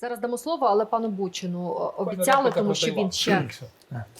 Зараз дамо слово, але пану Бучину е, обіцяли, тому що він ще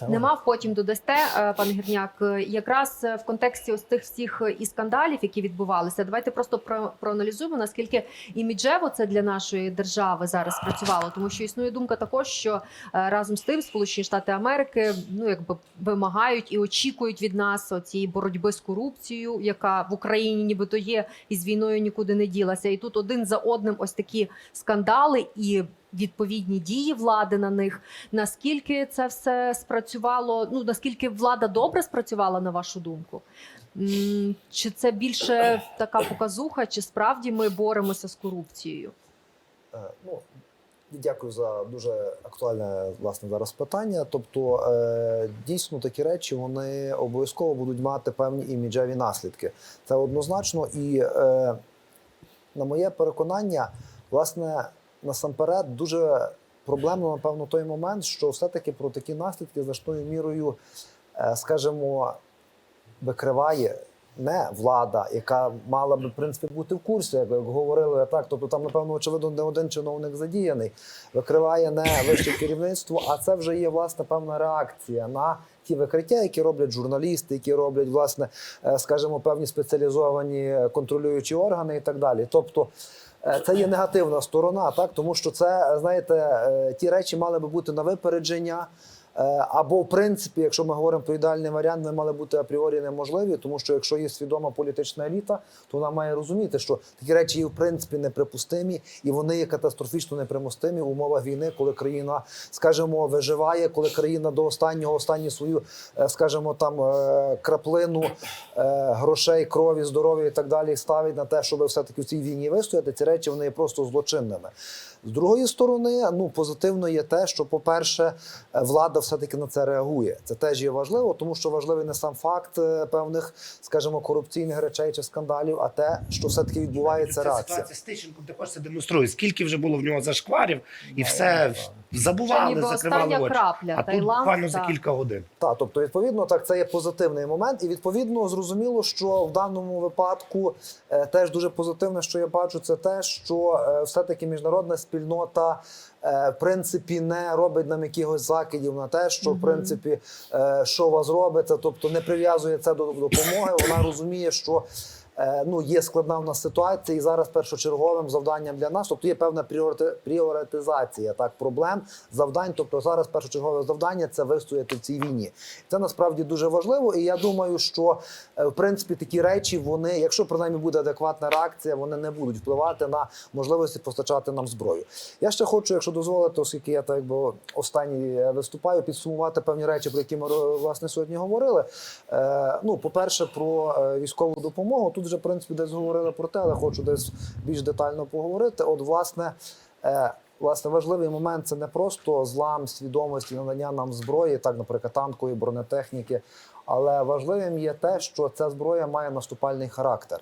не мав. Потім додасте, е, пане Гірняк. Е, Якраз е, в контексті ось тих всіх і скандалів, які відбувалися, давайте просто про, проаналізуємо наскільки іміджево це для нашої держави зараз працювало, тому що існує думка також, що разом з тим Сполучені Штати Америки ну якби вимагають і очікують від нас цієї боротьби з корупцією, яка в Україні нібито є і з війною нікуди не ділася. І тут один за одним ось такі скандали і. Відповідні дії влади на них наскільки це все спрацювало? Ну наскільки влада добре спрацювала на вашу думку? Чи це більше така показуха, чи справді ми боремося з корупцією? Е, Ну, дякую за дуже актуальне власне зараз питання. Тобто, е, дійсно такі речі вони обов'язково будуть мати певні іміджеві наслідки. Це однозначно, і е, на моє переконання, власне, насамперед дуже проблемно, напевно, той момент, що все-таки про такі наслідки значною мірою, е, скажімо, викриває не влада, яка мала би в принципі бути в курсі, як, говорили так. Тобто там, напевно, очевидно, не один чиновник задіяний, викриває не вище керівництво, а це вже є власне певна реакція на ті викриття, які роблять журналісти, які роблять власне, е, скажімо, певні спеціалізовані контролюючі органи і так далі. Тобто. Е, Це є негативна сторона, так тому що це знаєте, е, ті речі мали би бути на випередження. Е, Або, в принципі, якщо ми говоримо про ідеальний варіант, вони мали бути апріорі неможливі, тому що якщо є свідома політична еліта, то вона має розуміти, що такі речі є в принципі неприпустимі, і вони є катастрофічно непримустимі в умовах війни, коли країна, скажімо, виживає, коли країна до останнього останню свою, е, скажімо, там е, краплину грошей, крові, здоров'я і так далі ставить на те, щоб все-таки в цій війні вистояти. Ці речі вони є просто злочинними. З другої сторони, ну позитивно є те, що, по-перше, е, влада все-таки на це реагує. Це теж є важливо, тому що важливий не сам факт е, певних, скажімо, корупційних речей чи скандалів, а те, що все-таки відбувається Ця реакція. ситуація з Тищенком також це демонструє. Скільки вже було в нього зашкварів, і Ну, все Це забували, закривали очі. крапля. А тут Таїланд буквально за так. кілька годин. Так, тобто, відповідно, так це є позитивний момент, і відповідно зрозуміло, що в даному випадку е, теж дуже позитивне, що я бачу, це те, що е, все-таки міжнародна спільнота. е, В принципі, не робить нам якихось закидів на те, що в принципі е, що вас робиться, тобто не прив'язує це до допомоги. Вона розуміє, що ну є складна в нас ситуація, і зараз першочерговим завданням для нас, тобто є певна пріорити- пріоритизація так проблем, завдань. Тобто зараз першочергове завдання це вистояти в цій війні. Це насправді дуже важливо. І я думаю, що е, в принципі такі речі, вони, якщо принаймні буде адекватна реакція, вони не будуть впливати на можливості постачати нам зброю. Я ще хочу, якщо дозволите, оскільки я так якби останній е, виступаю, підсумувати певні речі, про які ми власне сьогодні говорили. Е, ну, по-перше, про е, військову допомогу. Тут вже в принципі десь говорили про те, але хочу десь більш детально поговорити. От, власне. Е, Власне, важливий момент це не просто злам свідомості, надання нам зброї, так, наприклад, танкової бронетехніки. Але важливим є те, що ця зброя має наступальний характер.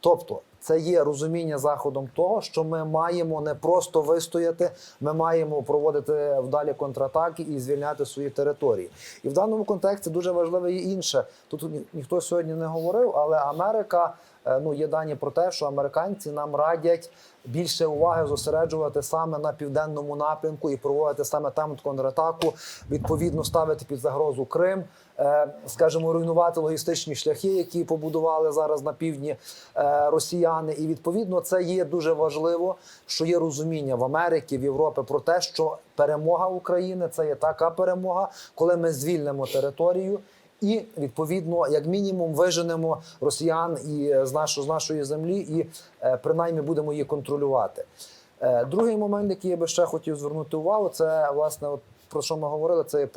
Тобто, це є розуміння заходом того, що ми маємо не просто вистояти, ми маємо проводити вдалі контратаки і звільняти свої території. І в даному контексті дуже важливе є інше. Тут ніхто сьогодні не говорив, але Америка. Е, Ну, є дані про те, що американці нам радять більше уваги зосереджувати саме на південному напрямку і проводити саме там контратаку, відповідно ставити під загрозу Крим, е, скажімо, руйнувати логістичні шляхи, які побудували зараз на півдні е, росіяни. І відповідно це є дуже важливо, що є розуміння в Америці, в Європі про те, що перемога України це є така перемога, коли ми звільнимо територію. І відповідно, як мінімум, виженемо росіян і е, з нашої з нашої землі, і е, принаймні будемо її контролювати. Е, Другий момент, який я би ще хотів звернути увагу, це власне, от про що ми говорили, це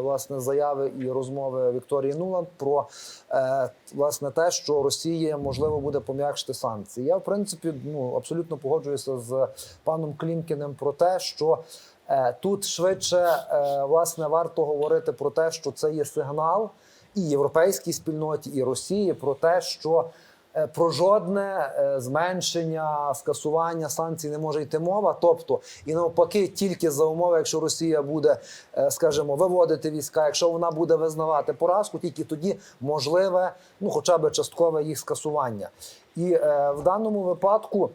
власне заяви і розмови Вікторії Нуланд про власне те, що Росія можливо буде пом'якшити санкції. Я в принципі ну абсолютно погоджуюся з паном Клімкіним про те, що Тут швидше е, власне варто говорити про те, що це є сигнал і європейській спільноті, і Росії про те, що е, про жодне е, зменшення скасування санкцій не може йти мова. Тобто, і навпаки, тільки за умови, якщо Росія буде, е, скажімо, виводити війська, якщо вона буде визнавати поразку, тільки тоді можливе, ну хоча б часткове їх скасування. І е, в даному випадку.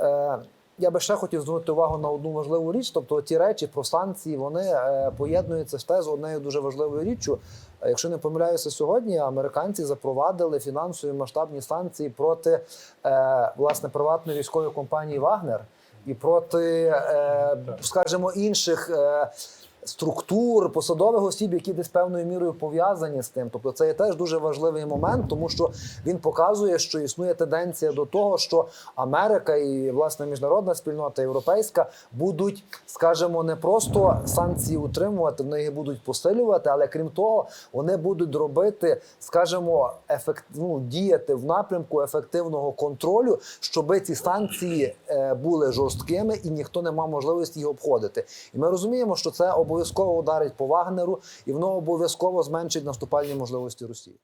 Е, я би ще хотів звернути увагу на одну важливу річ. Тобто ті речі про санкції вони е, поєднуються ще з однією дуже важливою річчю. Е, Якщо не помиляюся, сьогодні американці запровадили фінансові масштабні санкції проти е, власне приватної військової компанії Вагнер і проти, скажімо, інших. Структур посадових осіб, які десь певною мірою пов'язані з тим, тобто це є теж дуже важливий момент, тому що він показує, що існує тенденція до того, що Америка і власне міжнародна спільнота європейська будуть, скажімо, не просто санкції утримувати, вони їх будуть посилювати, але крім того, вони будуть робити, скажімо, ефект, ну, діяти в напрямку ефективного контролю, щоб ці санкції е, були жорсткими і ніхто не мав можливості їх обходити. І ми розуміємо, що це обов'язково ударить по Вагнеру, і воно обов'язково зменшить наступальні можливості Росії.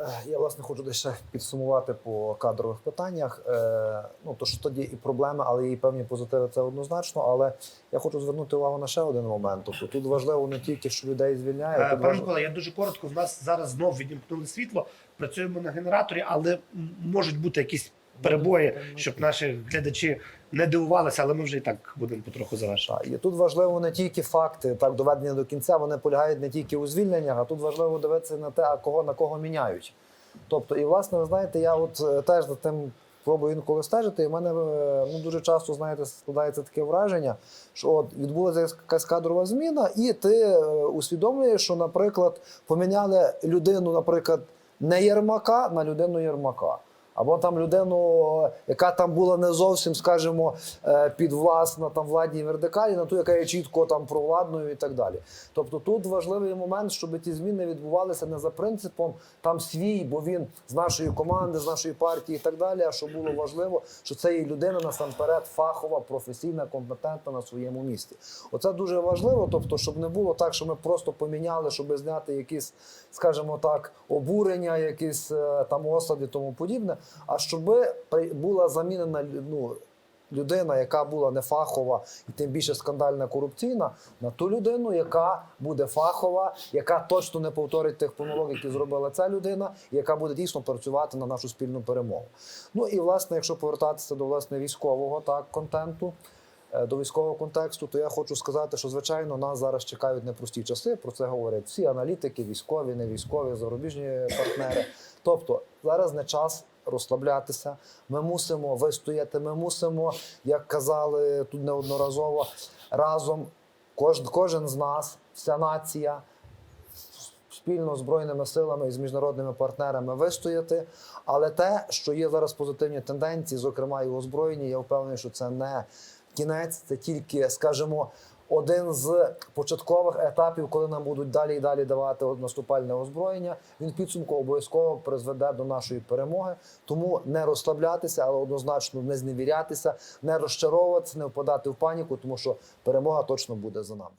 Е, Я власне хочу десь ще підсумувати по кадрових питаннях. Е, Ну то що тоді і проблеми, але і певні позитиви, це однозначно. Але я хочу звернути увагу на ще один момент. Тобто тут важливо не тільки що людей звільняють, Е, Пане Микола, я дуже коротко. В нас зараз знов відімкнули світло. Працюємо на генераторі, але можуть бути якісь перебої, щоб наші глядачі не дивувалися, але ми вже і так будемо потроху завершувати. І тут важливо не тільки факти, так доведені до кінця. Вони полягають не тільки у звільненнях, а тут важливо дивитися на те, а кого на кого міняють. Тобто, і власне, ви знаєте, я от е, теж за тим пробую інколи стежити. І в мене е, ну дуже часто знаєте складається таке враження, що от відбулася якась кадрова зміна, і ти е, усвідомлюєш, що, наприклад, поміняли людину, наприклад, не Єрмака на людину Єрмака. Або там людину, яка там була не зовсім, скажімо, е, підвласна там владній вертикалі, на ту, яка є чітко там провладною і так далі. Тобто тут важливий момент, щоб ті зміни відбувалися не за принципом там свій, бо він з нашої команди, з нашої партії і так далі. А що було важливо, що це є людина насамперед фахова, професійна, компетентна на своєму місці. Оце дуже важливо, тобто, щоб не було так, що ми просто поміняли, щоб зняти якісь, скажімо так, обурення, якісь е, там осади, тому подібне. А щоб була замінена ну, людина, яка була не фахова і тим більше скандальна корупційна, на ту людину, яка буде фахова, яка точно не повторить тих помилок, які зробила ця людина, і яка буде дійсно працювати на нашу спільну перемогу. Ну і власне, якщо повертатися до власне військового так контенту. Е, До військового контексту, то я хочу сказати, що звичайно нас зараз чекають непрості часи. Про це говорять всі аналітики, військові, не військові, зарубіжні партнери. Тобто зараз не час розслаблятися. Ми мусимо вистояти. Ми мусимо, як казали тут неодноразово, разом кожен, кожен з нас, вся нація. Спільно з збройними силами і з міжнародними партнерами вистояти. Але те, що є зараз позитивні тенденції, зокрема і в я впевнений, що це не кінець, це тільки, скажімо, один з початкових етапів, коли нам будуть далі і далі давати наступальне озброєння. Він підсумку обов'язково призведе до нашої перемоги. Тому не розслаблятися, але однозначно не зневірятися, не розчаровуватися, не впадати в паніку, тому що перемога точно буде за нами.